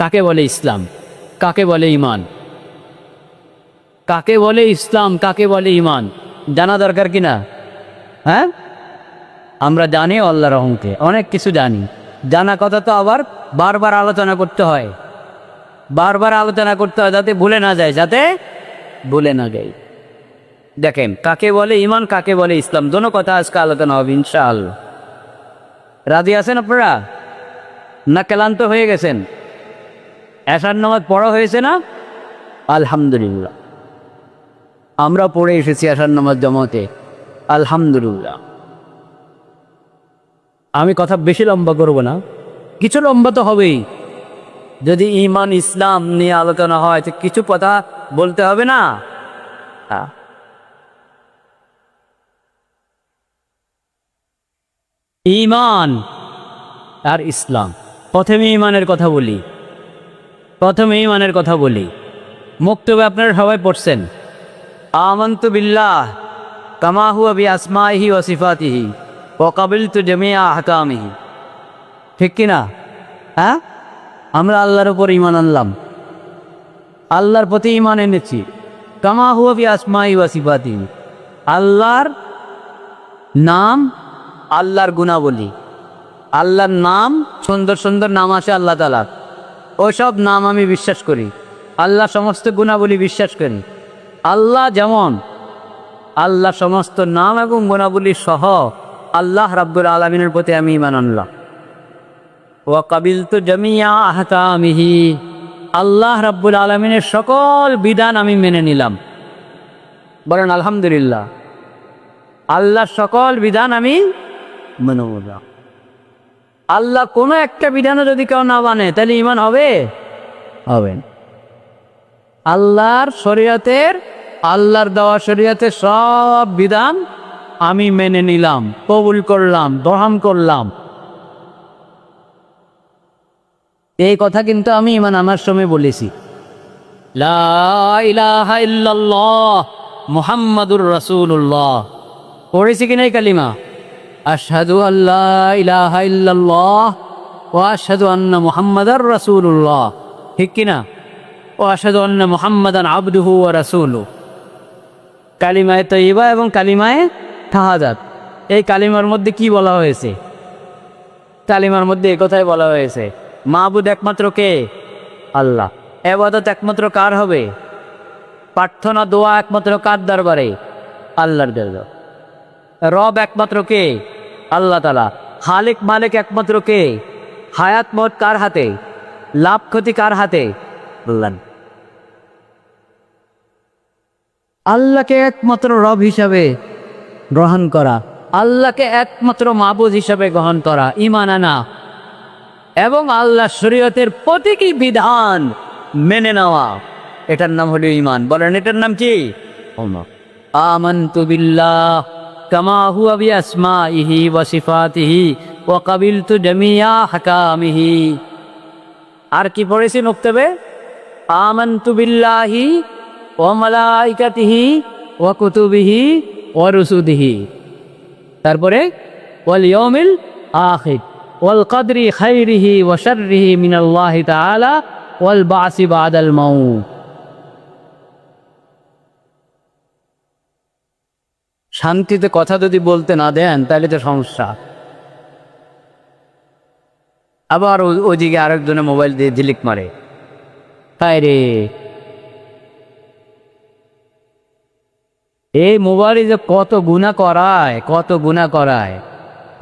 কাকে বলে ইসলাম? কাকে বলে ইমান কাকে বলে ইসলাম, কাকে বলে ইমান জানা দরকার কি না? হ্যাঁ? আমরা জানি আল্লাহ রহমকে অনেক কিছু জানি। জানা কথা তো আবার বারবার আলোচনা করতে হয়। বারবার আলোচনা করতে হয় যাতে ভুলে না যায়, যাতে ভুলে না যায়। দেখেন, কাকে বলে ইমান কাকে বলে ইসলাম, দোনো কথা আজকে আলোচনা হবে, ইনশাআল্লাহ। রাজি আছেন আপনারা? না ক্লান্ত হয়ে গেছেন? এসার নামাজ পড়া হয়েছে না? আলহামদুলিল্লাহ। আমরা পড়ে এসেছি আসার নামাজ জমাতে। আলহামদুলিল্লাহ। আমি কথা বেশি লম্বা করব না। কিছু লম্বা তো হবেই। যদি ইমান ইসলাম নিয়ে আলোচনা হয়, তো কিছু কথা বলতে হবে না? হ্যাঁ। ইমান আর ইসলাম। প্রথমে ইমানের কথা বলি। প্রথমে ইমানের কথা বলি। মুক্তবে আপনারা সবাই পড়ছেন। আমন্ত বিল্লাহ কামাহু আবি আসমাইহি ও সিফাতিহি ও কাবিল তু জমিয়া হাকামিহি ঠিক কিনা হ্যাঁ? আমরা আল্লাহর ওপর ইমান আনলাম। আল্লাহর প্রতি ইমান এনেছি। কামাহু আবি আসমাই ওয়া সিফাতিহি। আল্লাহর নাম আল্লাহর গুণাবলী। আল্লাহর নাম সুন্দর সুন্দর নাম আছে আল্লাহ তালার ওসব নাম আমি বিশ্বাস করি। আল্লাহ সমস্ত গুণাবলী বিশ্বাস করি আল্লাহ যেমন, আল্লাহ সমস্ত নাম এবং গুণাবলী সহ আল্লাহ রাব্বুল আলমিনের প্রতি আমি ইমান আনলাম। ও কাবিল তো জমিয়া আহতামিহি আল্লাহ রাব্বুল আলমিনের সকল বিধান আমি মেনে নিলাম। বলেন, আলহামদুলিল্লাহ। আল্লাহর সকল বিধান আমি মেনে নিলাম। আল্লাহ কোনো একটা বিধানে যদি কেউ না মানে তাহলে ইমান হবে? হবে আল্লাহর শরীয়তের, আল্লাহর দেওয়া শরীয়তের সব বিধান আমি মেনে নিলাম, কবুল করলাম, দহাম করলাম। এই কথা কিন্তু আমি ইমান আমার সময় বলেছি। মুহাম্মাদুর রাসূলুল্লাহ। পড়েছি কি নাই কালিমা? আশহাদু আল্লাহ ইলাহা ইল্লাল্লাহ ও আশহাদু আন্না মুহাম্মাদার রাসূলুল্লাহ। ঠিক কিনা? ও আশহাদু আন্না মুহাম্মাদান আবদুহু ওয়া রাসূলু কালিমায়ে তৈবা এবং কালিমায়ে শাহাদাত এই কালিমার মধ্যে কি বলা হয়েছে? কালিমার মধ্যে কথাই বলা হয়েছে মাহবুদ একমাত্র কে? আল্লাহ। এবাদত একমাত্র কার হবে? প্রার্থনা, দোয়া একমাত্র কার দরবারে? আল্লাহর দরবার। রব একমাত্র কে? আল্লাহ তালা খালিক মালিক একমাত্র কে? হায়াত মত কার হাতে? লাভ ক্ষতি কার হাতে? আল্লাহ আল্লাহকে একমাত্র রব হিসাবে গ্রহণ করা, আল্লাহকে একমাত্র মাবুদ হিসাবে গ্রহণ করা, ইমান আনা, এবং আল্লাহ শরীয়তের প্রতীকী বিধান মেনে নেওয়া। এটার নাম হলো ইমান। বলেন, এটার নাম কি? আমন্তু বিল্লাহ। বিআসমাইহি ওয়া সিফাতিহি ওয়া কাবিলতু জামিয়া হাকামিহি। আর কি পড়েছি নক্তবে আমন্তু বিল্লাহি ওয়া মালাইকাতিহি ওয়া কুতুবিহি ওয়া রুসুলিহি তারপরে, ওয়াল ইয়াউমিল আখির, ওয়াল কদরি খাইরিহি ওয়া শাররিহি মিনাল্লাহি তাআলা ওয়াল বাসি বাদাল মাউত। শান্তিতে কথা যদি বলতে না দেন, তাহলে তো সমস্যা। আবার ও- ওদিকে আরেকজনে মোবাইল দিয়ে ঝিলিক মারে। তাই রে। এই মোবাইলে যে কত গুণা করায়, কত গুণা করায়।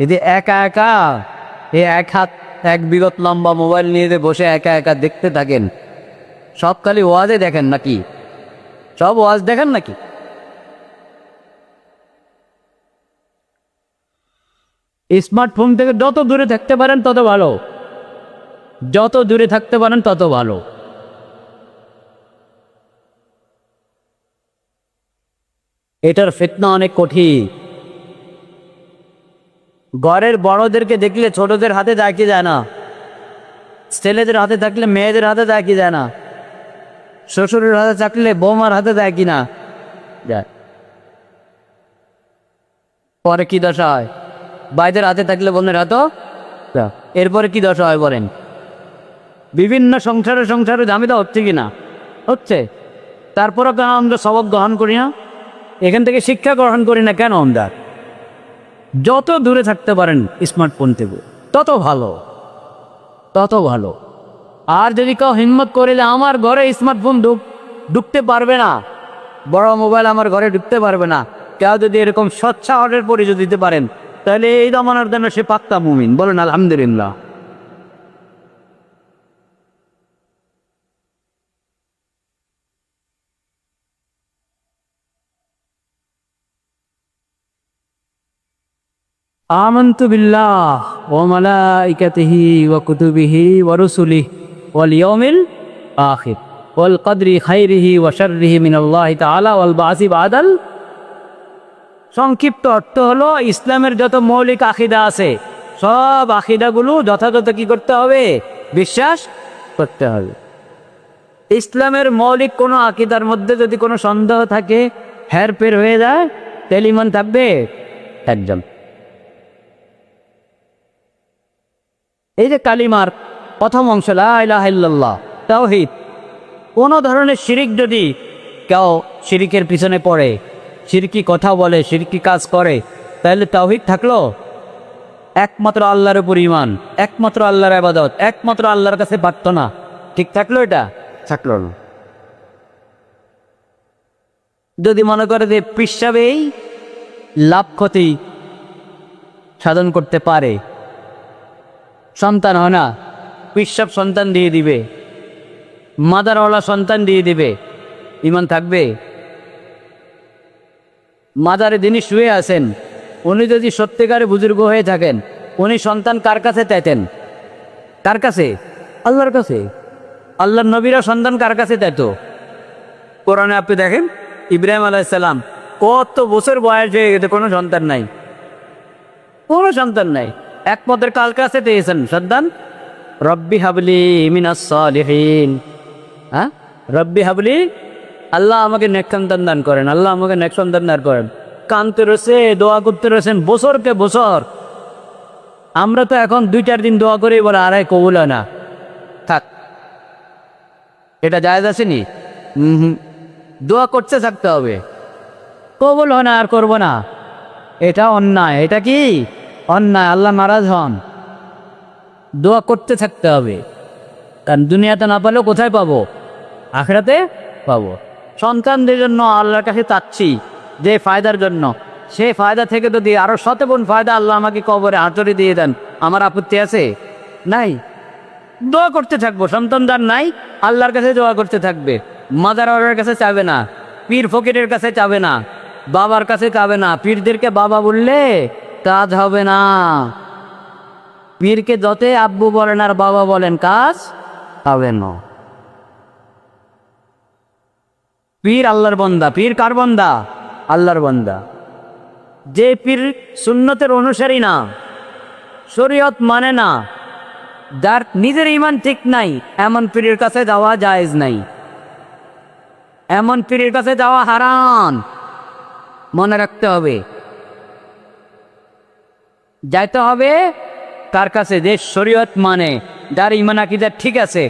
যদি একা একা এই এক হাত, এক বিগত লম্বা মোবাইল নিয়ে বসে একা একা দেখতে থাকেন, সব খালি ওয়াজে দেখেন নাকি? সব ওয়াজ দেখেন নাকি? স্মার্টফোন থেকে যত দূরে থাকতে পারেন, তত ভালো। যত দূরে থাকতে পারেন, তত ভালো। এটার ফিতনা অনেক কঠিন। ঘরের বড়দেরকে দেখলে ছোটদের হাতে দেখি যায় না। ছেলেদের হাতে থাকলে মেয়েদের হাতে দেখি যায় না। শ্বশুরের হাতে থাকলে বৌমার হাতে দেখি না যায়। পরে কি দশা হয় বাইদের হাতে থাকলে বোনের হাতও এরপরে কি দশা হয় বলেন? বিভিন্ন সংসারে সংসারে ঝামেলা হচ্ছে কি না? হচ্ছে। তারপরও কেন আমরা সবক গ্রহণ করি না। এখান থেকে শিক্ষা গ্রহণ করি না কেন আমরা? যত দূরে থাকতে পারেন স্মার্টফোন থেকে, তত ভালো। তত ভালো। আর যদি কেউ হিম্মত করিলে আমার ঘরে স্মার্টফোন ঢুক ঢুকতে পারবে না, বড় মোবাইল আমার ঘরে ঢুকতে পারবে না। কেউ যদি এরকম স্বচ্ছা অর্ডার পরিচয় দিতে পারেন তাহলে এই দমানোর জন্য সে পাক্তা মুমিন বলেন আলহামদুলিল্লাহ آمنت بالله وملائكته وكتبه ورسله واليوم الآخر والقدر خيره وشره من الله تعالى والبعث بعد ال সংক্ষিপ্ত অর্থ হলো ইসলামের যত মৌলিক আখিদা আছে, সব আখিদাগুলো যথাযথ কি করতে হবে? বিশ্বাস করতে হবে। ইসলামের মৌলিক কোনো আকিদার মধ্যে যদি কোনো সন্দেহ থাকে, হেরফের হয়ে যায়, তাহলে ইমান থাকবে একদম এই যে কালিমার প্রথম অংশ লাহ তাওহিদ, কোনো ধরনের শিরিক যদি কেউ শিরিকের পিছনে পড়ে শিরকি কথা বলে শিরকি কাজ করে তাহলে তাওহিদ থাকল? একমাত্র আল্লাহর উপর ইমান একমাত্র আল্লাহর আবাদত একমাত্র আল্লাহর কাছে প্রার্থনা। ঠিক থাকল এটা? থাকল না। যদি মনে করে যে পিসাবেই লাভ ক্ষতি সাধন করতে পারে সন্তান হয় না পিসাব সন্তান দিয়ে দিবে মাদারওয়ালা সন্তান দিয়ে দিবে ইমান থাকবে? মাদারে যিনি শুয়ে আছেন, উনি যদি সত্যিকারে বুজুর্গ হয়ে থাকেন, উনি সন্তান কার কাছে চাইতেন? কার কাছে? আল্লাহর কাছে। আল্লাহর নবীরা সন্তান কার কাছে চাইতো? কোরআনে আপনি দেখেন, ইব্রাহিম আলাইসাল্লাম কত বছর বয়স হয়ে গেছে, কোনো সন্তান নাই। কোনো সন্তান নাই। একমাত্র কাল কাছে পেয়েছেন সন্তান? রব্বি হাবলি মিনাস হ্যাঁ? রব্বি হাবলি আল্লাহ আমাকে নেক সন্তান দান করেন, আল্লাহ আমাকে নেক সন্তান দান করেন। কানতে রয়েছে, দোয়া করতে রয়েছেন, বছরকে বছর। আমরা তো এখন দুই চার দিন দোয়া করেই বলে আড়াই কবুল হয় না। থাক, এটা জায়জ আসেনি হুম, দোয়া করতে থাকতে হবে। কবুল হয় না, আর করব না। এটা অন্যায়, এটা কি? অন্যায়, আল্লাহ নারাজ হন। দোয়া করতে থাকতে হবে। কারণ দুনিয়াতে না পালেও কোথায় পাবো? আখড়াতে পাবো। সন্তানদের জন্য আল্লাহর কাছে চাচ্ছি যে ফায়দার জন্য। সেই ফায়দা থেকে যদি আরও শতগুণ ফায়দা আল্লাহ আমাকে কবরে আঁচড়ে দিয়ে দেন, আমার আপত্তি আছে? নাই। দোয়া করতে থাকব, সন্তান যার নাই, আল্লাহর কাছে দোয়া করতে থাকবে। মাদার অর্ডার কাছে চাবে না, পীর ফকিরের কাছে চাবে না, বাবার কাছে চাবে না। পীরদেরকে বাবা বললে কাজ হবে না। পীরকে যতই আব্বু বলেন আর বাবা বলেন, কাজ হবে না। পীর আল্লাহর বন্দা। পীর কার বন্দা? আল্লাহর বন্দা। যে পীর সুন্নতের অনুসারী না, শরীয়ত মানে না, যার নিজের ইমান ঠিক নাই, এমন পীরের কাছে যাওয়া জায়েজ নাই। এমন পীরের কাছে যাওয়া হারান মনে রাখতে হবে, যাইতে হবে কার কাছে যে শরীয়ত মানে যার ইমান আকিদার ঠিক আছে,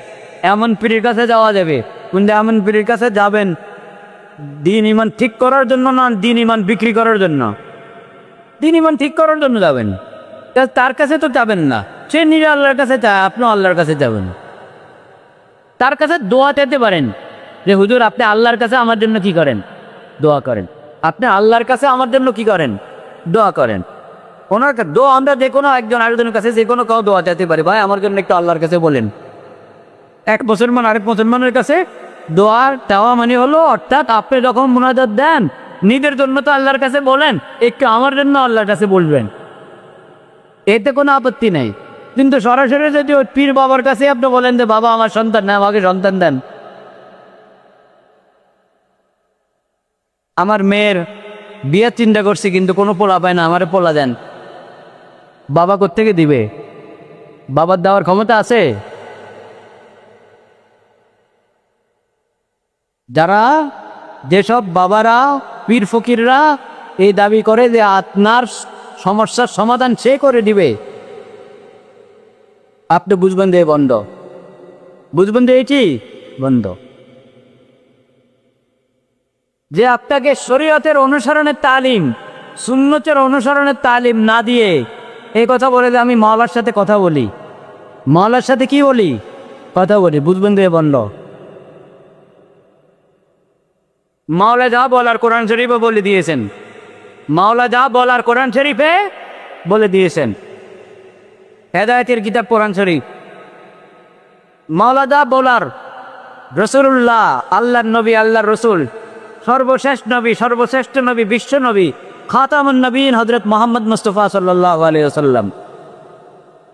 এমন পীরের কাছে যাওয়া যাবে। কিন্তু এমন পীরের কাছে যাবেন দিন ইমান ঠিক করার জন্য না, দিন ইমান বিক্রি করার জন্য? দিন ইমান ঠিক করার জন্য যাবেন। তার কাছে তো যাবেন না। সে নিজে আল্লাহর কাছে চায় আপনিও আল্লাহর কাছে যাবেন। তার কাছে দোয়া চাইতে পারেন যে, হুজুর, আপনি আল্লাহর কাছে আমার জন্য কি করেন? দোয়া করেন। আপনি আল্লাহর কাছে আমার জন্য কি করেন? দোয়া করেন। ওনার দোয়া আমরা যে কোনো একজন আরেকজনের কাছে, যে কোনো কাউ দোয়া চাইতে পারি। ভাই, আমার জন্য একটু আল্লাহর কাছে বলেন। এক মুসলমান আরেক মুসলমানের কাছে দোয়ার চাওয়া মানে হলো, অর্থাৎ আপনি যখন মোনাজাত দেন, নিজের জন্য তো আল্লাহর কাছে বলেন, একটু আমার জন্য আল্লাহর কাছে বলবেন। এতে কোনো আপত্তি নেই। কিন্তু সরাসরি যদি ওই পীর বাবার কাছে আপনি বলেন যে, বাবা, আমার সন্তান না আমাকে সন্তান দেন। আমার মেয়ের বিয়ের চিন্তা করছি, কিন্তু কোনো পোলা পায় না, আমারে পোলা দেন। বাবা কোত্থেকে দিবে? বাবার দেওয়ার ক্ষমতা আছে? যারা যেসব বাবারা, পীর ফকিররা এই দাবি করে যে আপনার সমস্যার সমাধান সে করে দিবে। আপনি বুঝবেন যে বন্ধ। বুঝবেন তো এটি বন্ধ। যে আপনাকে শরীয়তের অনুসরণের তালিম, সুন্নতের অনুসরণের তালিম না দিয়ে এই কথা বলে যে আমি মাওলার সাথে কথা বলি। মাওলার সাথে কি বলি? কথা বলি। বুঝবেন এ বন্ধ। মাওলা যা বলার কোরআন শরীফে বলে দিয়েছেন। মাওলা যা বলার কোরআন শরীফে বলে দিয়েছেন। হেদায়তের কিতাব কোরআন শরীফ। মাওলা যা বলার রসুল্লাহ, আল্লাহর নবী আল্লাহ রসুল, সর্বশেষ নবী, সর্বশ্রেষ্ঠ নবী, বিশ্ব নবী, খাতামুন নবীন হজরত মোহাম্মদ মুস্তফা সাল্লাহ আলিয়াল্লাম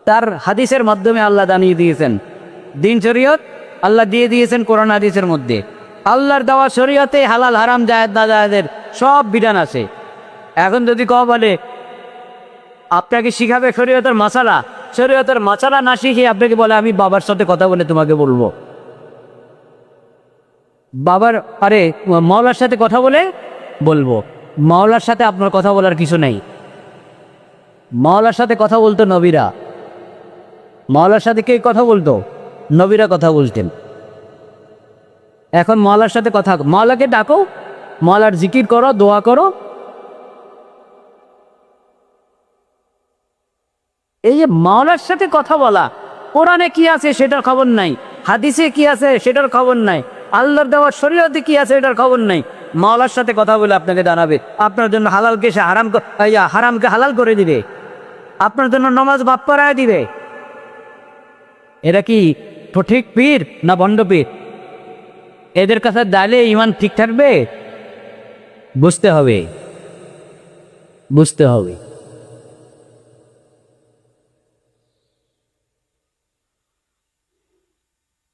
তার হাদিসের মাধ্যমে আল্লাহ জানিয়ে দিয়েছেন। দিন শরীয়ত আল্লাহ দিয়ে দিয়েছেন কোরআন হাদিসের মধ্যে। আল্লাহর দেওয়া শরীয়তে হালাল, হারাম, জায়েদ, না জায়েদের সব বিধান আছে। এখন যদি ক বলে আপনাকে শিখাবে শরীয়তের মশালা শরীয়তের মশালা না শিখে আপনাকে বলে, আমি বাবার সাথে কথা বলে তোমাকে বলব। বাবার, আরে, মাওলার সাথে কথা বলে বলব। মাওলার সাথে আপনার কথা বলার কিছু নেই। মাওলার সাথে কথা বলতো নবীরা। মাওলার সাথে কে কথা বলতো? নবীরা কথা বলতেন। এখন মাওলার সাথে কথা মাওলাকে ডাকো মাওলার জিকির করো, দোয়া করো। এই যে মাওলার সাথে কথা বলা, কোরআনে কি আছে সেটার খবর নাই, হাদিসে কি আছে সেটার খবর নাই, আল্লাহর দেওয়ার শরীয়তে কি আছে এটার খবর নাই মাওলার সাথে কথা বলে আপনাকে জানাবে, আপনার জন্য হালালকে সে হারাম হারামকে হালাল করে দিবে, আপনার জন্য নমাজ বাপ করায় দিবে। এরা কি ঠিক পীর না বন্ড পীর? এদের কাছে দাঁড়িয়ে ইমান ঠিক থাকবে? বুঝতে হবে। বুঝতে হবে।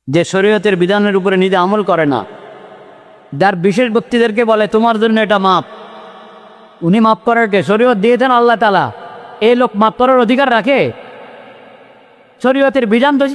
যে শরীয়তের বিধানের উপরে নিজে আমল করে না, যার বিশেষ ব্যক্তিদেরকে বলে, তোমার জন্য এটা মাপ। উনি মাপ করার কে? শরীয়ত দিয়েছেন আল্লাহ তালা এই লোক মাপ করার অধিকার রাখে? শরীয়তের বিধান তো